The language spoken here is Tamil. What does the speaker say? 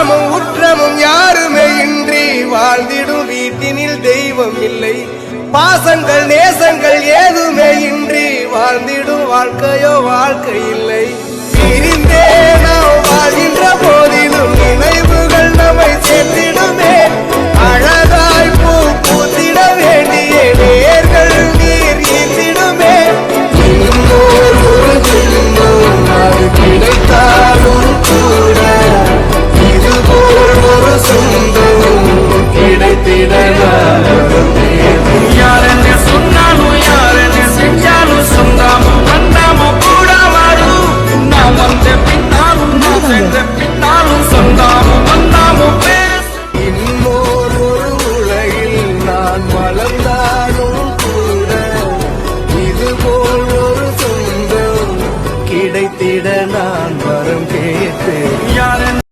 பாசமும் உற்றமும் யாருமே இன்றி வாழ்ந்திடும் வீட்டினில் தெய்வம் இல்லை. பாசங்கள் நேசங்கள் ஏதுமே இன்றி வாழ்ந்திடும் வாழ்க்கையோ வாழ்க்கை இல்லை. பிரிந்தே இழந்தாலும் கூட இதுபோல் ஒரு சொந்தம் கிடைத்திட நான் வரம் கேட்டு யாரை